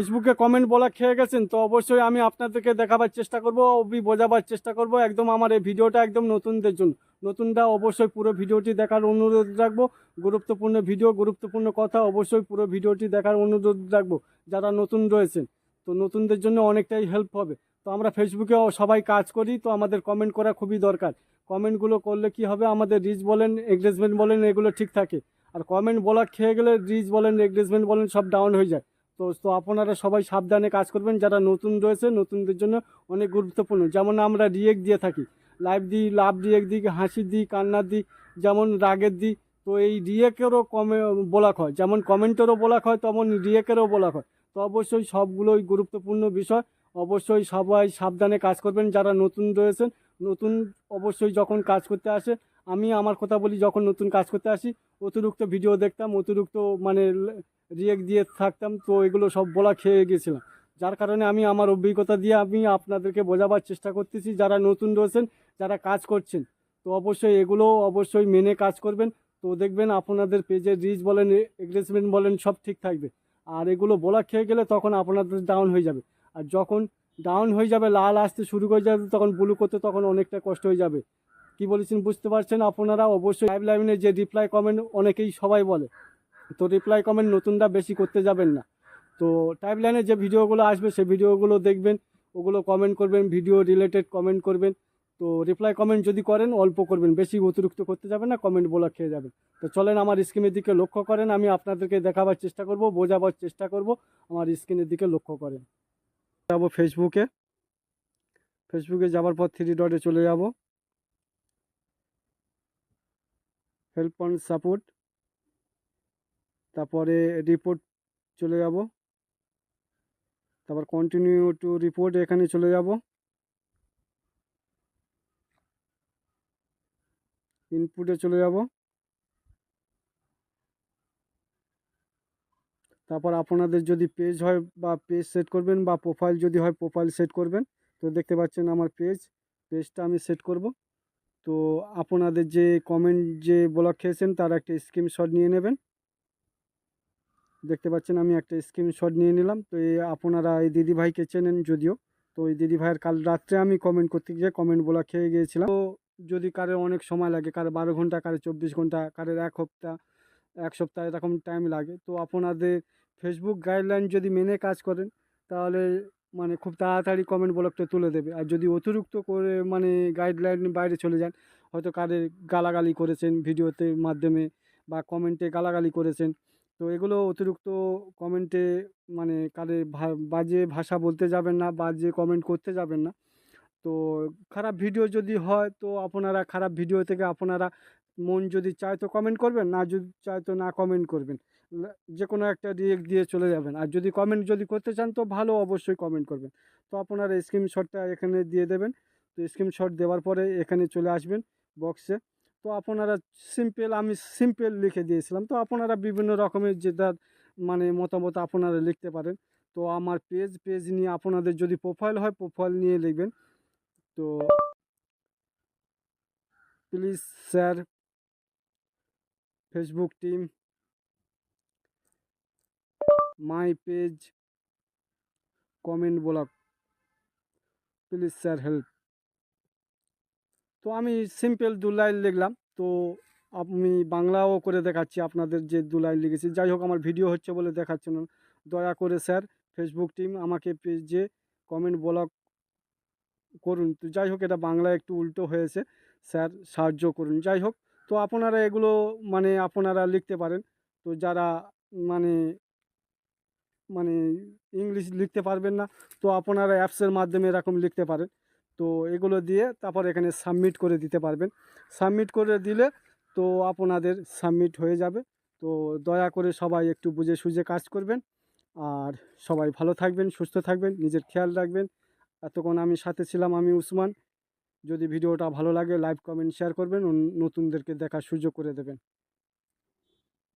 ফেসবুকে কমেন্ট বলা খেয়ে গেছেন, তো অবশ্যই আমি আপনাদেরকে দেখাবার চেষ্টা করব, অবি বোঝাবার চেষ্টা করব, একদম আমার এই ভিডিওটা একদম নতুনদের জন্য। নতুনরা অবশ্যই পুরো ভিডিওটি দেখার অনুরোধ রাখব, গুরুত্বপূর্ণ ভিডিও, গুরুত্বপূর্ণ কথা, অবশ্যই পুরো ভিডিওটি দেখার অনুরোধ রাখব, যারা নতুন রয়েছেন। তো নতুনদের জন্য অনেকটাই হেল্প হবে। তো আমরা ফেসবুকে সবাই কাজ করি, তো আমাদের কমেন্ট করা খুবই দরকার। কমেন্টগুলো করলে কি হবে, আমাদের রিচ বলেন এঙ্গেজমেন্ট বলেন, এগুলো ঠিক থাকে। আর কমেন্ট বলা খেয়ে গেলে রিচ বলেন এঙ্গেজমেন্ট বলেন, সব ডাউন হয়ে যায়। তো তো আপনারা সবাই সাবধানে কাজ করবেন, যারা নতুন রয়েছে, নতুনদের জন্য অনেক গুরুত্বপূর্ণ। যেমন আমরা রিয়েক্ট দিয়ে থাকি লাইভ দিই লাভ রিয়েক্ট দিই হাসি দিই কান্নার দিই যেমন রাগের দিই তো এই রিয়েকেরও কমে বলা হয়। যেমন কমেন্টেরও বলা হয়, তেমন রিয়েকেরও বলা হয়। তো অবশ্যই সবগুলোই গুরুত্বপূর্ণ বিষয়। অবশ্যই সবাই সাবধানে কাজ করবেন, যারা নতুন রয়েছেন, নতুন অবশ্যই যখন কাজ করতে আসে, আমি আমার কথা বলি, যখন নতুন কাজ করতে আসি, অতিরিক্ত ভিডিও দেখতাম, অতিরিক্ত মানে রিয়েক্ট দিয়ে থাকতাম, তো এগুলো সব বলা খেয়ে গেছিলাম। যার কারণে আমি আমার অভিজ্ঞতা দিয়ে আমি আপনাদেরকে বোঝাবার চেষ্টা করতেছি, যারা নতুন রয়েছেন, যারা কাজ করছেন। তো অবশ্যই এগুলো অবশ্যই মেনে কাজ করবেন। তো দেখবেন আপনাদের পেজের রিচ বলেন এগ্রেসমেন্ট বলেন, সব ঠিক থাকবে। আর এগুলো বলা খেয়ে গেলে তখন আপনাদের ডাউন হয়ে যাবে। আর যখন ডাউন হয়ে যাবে, লাল আসতে শুরু করে যাবে, তখন ব্লু করতে তখন অনেকটা কষ্ট হয়ে যাবে। কি বলেছেন বুঝতে পারছেন আপনারা? অবশ্যই লাইভ লাইনে যে রিপ্লাই কমেন্ট অনেকেই সবাই বলে। তো রিপ্লাই কমেন্ট নতুনরা বেশি করতে যাবেন না। তো টাইপ লাইনে যে ভিডিওগুলো আসবে, সেই ভিডিওগুলো দেখবেন, ওগুলো কমেন্ট করবেন ভিডিও রিলেটেড কমেন্ট করবেন। তো রিপ্লাই কমেন্ট যদি করেন, অল্প করবেন, বেশি অতিরিক্ত করতে যাবেন না কমেন্ট বলা খেয়ে যাবেন। তো চলেন আমার স্ক্রিনের দিকে লক্ষ্য করেন, আমি আপনাদেরকে দেখাবার চেষ্টা করব, বোঝাবার চেষ্টা করব, আমার স্ক্রিনের দিকে লক্ষ্য করেন। যাব ফেসবুকে ফেসবুকে যাওয়ার পর থ্রি ডটে চলে যাব। হেল্প অন সাপোর্ট তারপরে রিপোর্ট চলে যাব। তারপর কন্টিনিউ টু রিপোর্ট এখানে চলে যাব। ইনপুটে চলে যাব। তারপর আপনাদের যদি পেজ হয় বা পেজ সেট করবেন বা প্রোফাইল যদি হয় প্রোফাইল সেট করবেন, তো দেখতে পাচ্ছেন আমার পেজ পেজটা আমি সেট করব। তো আপনাদের যে কমেন্ট যে ব্লক খেয়েছেন, তার একটা স্ক্রিনশট নিয়ে নেবেন। দেখতে পাচ্ছেন, আমি একটা স্ক্রিনশট নিয়ে নিলাম। তো এই আপনারা এই দিদিভাইকে চেনেন যদিও। তো এই দিদিভাইয়ের কাল রাত্রে আমি কমেন্ট করতে গিয়ে কমেন্ট বলা খেয়ে গিয়েছিলাম। তো যদি কারোর অনেক সময় লাগে, কারও বারো ঘণ্টা, কারও চব্বিশ ঘণ্টা, কারোর এক সপ্তাহ এক সপ্তাহ এরকম টাইম লাগে, তো আপনাদের ফেসবুক গাইডলাইন যদি মেনে কাজ করেন, তাহলে মানে খুব তাড়াতাড়ি কমেন্ট ব্লকটা তুলে দেবে। আর যদি অতিরিক্ত করে মানে গাইডলাইন বাইরে চলে যান, হয়তো কাদের গালাগালি করেছেন ভিডিওতে মাধ্যমে বা কমেন্টে গালাগালি করেছেন তো এগুলো অতিরিক্ত কমেন্টে মানে কাদের ভা- বাজে ভাষা বলতে যাবেন না, বাজে কমেন্ট করতে যাবেন না। তো খারাপ ভিডিও যদি হয় তো আপনারা খারাপ ভিডিও থেকে আপনারা মন যদি চায় তো কমেন্ট করবেন, না যদি চায় তো না কমেন্ট করবেন। যে কোনো একটা রিয়েক্ট দিয়ে চলে যাবেন। আর যদি কমেন্ট যদি করতে চান তো ভালো অবশ্যই কমেন্ট করবেন। তো আপনারা স্ক্রিনশটটা এখানে দিয়ে দেবেন। তো স্ক্রিনশট দেওয়ার পরে এখানে চলে আসবেন বক্সে তো আপনারা সিম্পল আমি সিম্পল লিখে দিয়েছিলাম। তো আপনারা বিভিন্ন রকমের যেটা মানে মতামত আপনারা লিখতে পারেন। তো আমার পেজ পেজ নিয়ে আপনাদের যদি প্রোফাইল হয় প্রোফাইল নিয়ে লিখবেন। তো please sir Facebook team my page comment block please sir help তো আমি সিম্পল দু লাইন লিখলাম। তো আমি বাংলাও করে দেখাচ্ছি আপনাদের যে দু লাইন লিখেছি। যাই হোক, আমার ভিডিও হচ্ছে বলে দেখাচ্ছে না। দয়া করে স্যার ফেসবুক টিম আমাকে পেজে কমেন্ট ব্লক করুন। তো যাই হোক, এটা বাংলা একটু উল্টো হয়েছে। স্যার, সাহায্য করুন। যাই হোক, তো আপনারা এগুলো মানে আপনারা লিখতে পারেন। তো যারা মানে মানে ইংলিশ লিখতে পারবেন না, তো আপনারা অ্যাপসের মাধ্যমে এরকম লিখতে পারেন। তো এগুলো দিয়ে তারপর এখানে সাবমিট করে দিতে পারবেন। সাবমিট করে দিলে তো আপনাদের সাবমিট হয়ে যাবে। তো দয়া করে সবাই একটু বুঝে সুঝে কাজ করবেন। আর সবাই ভালো থাকবেন, সুস্থ থাকবেন, নিজের খেয়াল রাখবেন। এতক্ষণ আমি সাথে ছিলাম আমি উসমান। যদি ভিডিওটা ভালো লাগে লাইভ কমেন্ট, শেয়ার করবেন। নতুনদেরকে দেখার সুযোগ করে দেবেন।